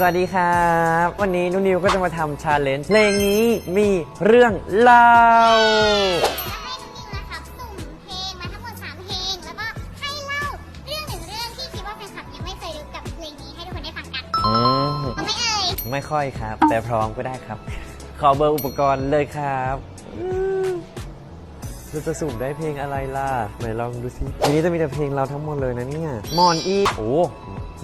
สวัสดีครับ วันนี้นุนนิวก็จะมาทำชาเลนจ์เพลงนี้มีเรื่องเล่าให้น้องนิวนะครับสุ่มเพลงมาทั้งหมด3เพลงแล้วก็ให้เล่าเรื่องหนึ่งเรื่องที่คิดว่าแฟนคลับยังไม่เคยรู้กับเพลงนี้ให้ทุกคนได้ฟังกันอืมพร้อมไหมเอ่ยไม่ค่อยครับ แต่พร้อมก็ได้ครับ ขอเบอร์อุปกรณ์เลยครับอืมเราจะสุ่มได้เพลงอะไรล่ะ ไหนลองดูสิทีนี้จะมีแต่เพลงเราทั้งหมดเลยนะเนี่ย มอนอี โอ้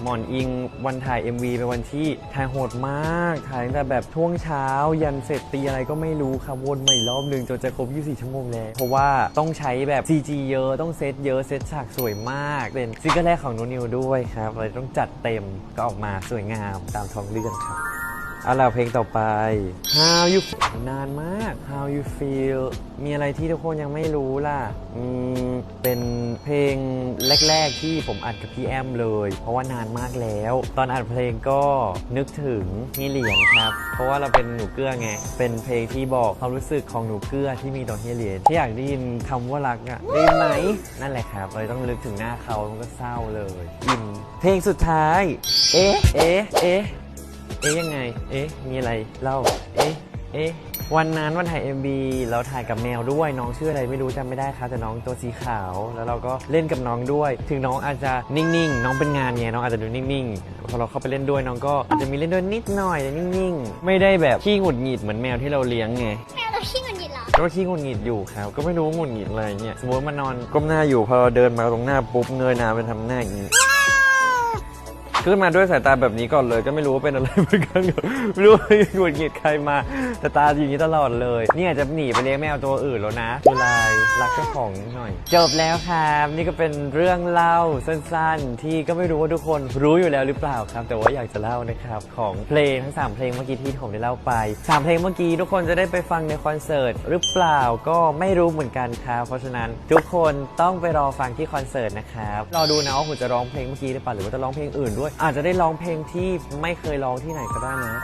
หมอนอิงวันถ่าย MV เป็นวันที่ถ่ายโหดมาก ถ่ายตั้งแต่แบบช่วงเช้า ยันเสร็จตีอะไรก็ไม่รู้ครับวนมาอีกรอบหนึ่งจนจะครบ 24 ชั่วโมงแล้วเพราะว่าต้องใช้แบบ CG เยอะต้องเซตเยอะเซตฉากสวยมาก เป็นซิงเกิลแรกของนูนิวด้วยครับเลยต้องจัดเต็มก็ออกมาสวยงามตามท้องเรื่องครับ เอาล่ะเพลงต่อไป How you นานมาก How you feel มีอะไรที่ทุกคนยังไม่รู้ล่ะอืมเป็นเพลงแรก ๆ ที่ผมอัดกับพี่แอมเลย เพราะว่านานมากแล้ว ตอนอัดเพลงก็นึกถึงนี่เหรียญครับ เพราะว่าเราเป็นหนูเกื้อไง เป็นเพลงที่บอกความรู้สึกของหนูเกื้อที่มีต่อเฮียเหรียญที่อยากได้ยินคำว่ารักอะได้ยินไหมนั่นแหละครับเลยต้องนึกถึงหน้าเขามันก็เศร้าเลยอินเพลงสุดท้าย เอ๊ะเอ๊ะเอ๊ะ อ๊ะยังไง เอ๊ะมีอะไรเล่า เอ๊ะเอ๊ะวันนั้นวันถ่าย MB เราถ่ายกับแมวด้วยน้องชื่ออะไรไม่รู้จำไม่ได้ครับแต่น้องตัวสีขาว แล้วเราก็เล่นกับน้องด้วย ถึงน้องอาจจะนิ่งๆ น้องเป็นงานไงน้องอาจจะดูนิ่งๆพอเราเข้าไปเล่นด้วยน้องก็อาจจะมีเล่นด้วยนิดหน่อยแต่นิ่งๆ ไม่ได้แบบขี้หงุดหงิดเหมือนแมวที่เราเลี้ยงไงแมวเราขี้เงินหยิดเหรอก็ขี้หงุดหงิดอยู่ครับก็ไม่รู้หงุดหงิดอะไรเงี้ยสมมติมันนอนก้มหน้าอยู่พอเราเดินมาตรงหน้าปุ๊บเงยหน้าไปทำหน้าอย่างนี้ ขึ้นมาด้วยสายตาแบบนี้ก่อนเลย ก็ไม่รู้ว่าเป็นอะไรเหมือนกันไม่รู้ว่าหงุดหงิดใครมาแต่ตาอย่างนี้ตลอดเลย เนี่ยจะหนีไปเลี้ยงแมวตัวอื่นแล้วนะเวลารักเจ้าของหน่อย จบแล้วครับนี่ก็เป็นเรื่องเล่าสั้นๆ ที่ก็ไม่รู้ว่าทุกคนรู้อยู่แล้วหรือเปล่าครับ แต่ว่าอยากจะเล่านะครับของเพลงทั้งสามเพลงเมื่อกี้ที่ผมได้เล่าไปสามเพลงเมื่อกี้ทุกคนจะได้ไปฟังในคอนเสิร์ตหรือเปล่าก็ไม่รู้เหมือนกันครับเพราะฉะนั้นทุกคนต้องไปรอฟังที่คอนเสิร์ตนะครับรอดูนะว่าผมจะร้องเพลงเมื่อกี้หรือเปล่าหรือว่าจะร้องเพลงอื่นด้วยอาจจะได้ร้องเพลงที่ไม่เคยร้องที่ไหนก็ได้นะ